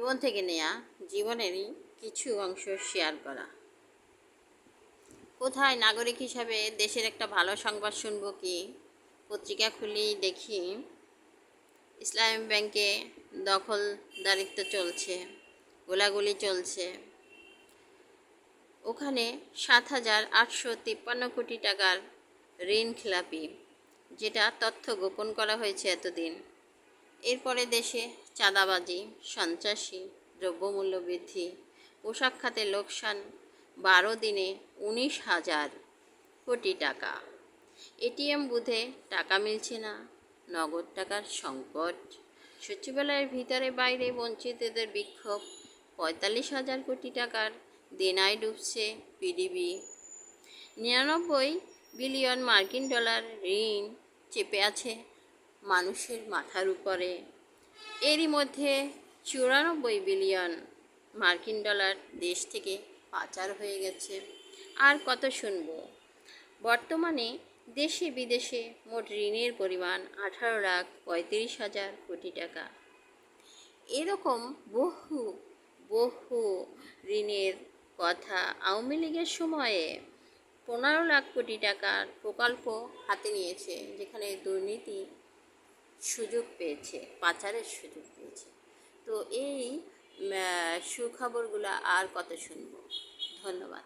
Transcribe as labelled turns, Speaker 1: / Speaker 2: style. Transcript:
Speaker 1: জীবন থেকে নেয়া জীবনেরই কিছু অংশ শেয়ার করা। কোথায় নাগরিক হিসাবে দেশের একটা ভালো সংবাদ শুনব কি? পত্রিকা খুলেই দেখি ইসলামী ব্যাংকে দখলদারিত্ব চলছে, গোলাগুলি চলছে। ওখানে সাত হাজার আটশো তিপ্পান্ন কোটি টাকার ঋণ খেলাপি, যেটা তথ্য গোপন করা হয়েছে এতদিন। এরপরে দেশে চাঁদাবাজি, সন্ত্রাসী দ্রব্যমূল্য বৃদ্ধি পোশাক খাতে লোকসান, বারো দিনে উনিশ হাজার কোটি টাকা। এটিএম বুথে টাকা মিলছে না, নগদ টাকার সংকট। সচিবালয়ের ভিতরে বাইরে বঞ্চিতদের বিক্ষোভ, পঁয়তাল্লিশ হাজার কোটি টাকার দেনায় ডুবছে পিডিবি নিরানব্বই বিলিয়ন মার্কিন ডলার ঋণ চেপে আছে মানুষের মাথার উপরে। এরই মধ্যে চুরানব্বই বিলিয়ন মার্কিন ডলার দেশ থেকে পাচার হয়ে গেছে। আর কত শুনব? বর্তমানে দেশে বিদেশে মোট ঋণের পরিমাণ আঠারো লাখ পঁয়ত্রিশ হাজার কোটি টাকা। এরকম বহু বহু ঋণের কথা আওয়ামী লীগের সময়ে পনেরো লাখ কোটি টাকার প্রকল্প হাতে নিয়েছে, যেখানে দুর্নীতি সুযোগ পেয়েছে পাচারের সুযোগ পেয়েছে। তো এই সুখবরগুলো আর কত শুনব? ধন্যবাদ।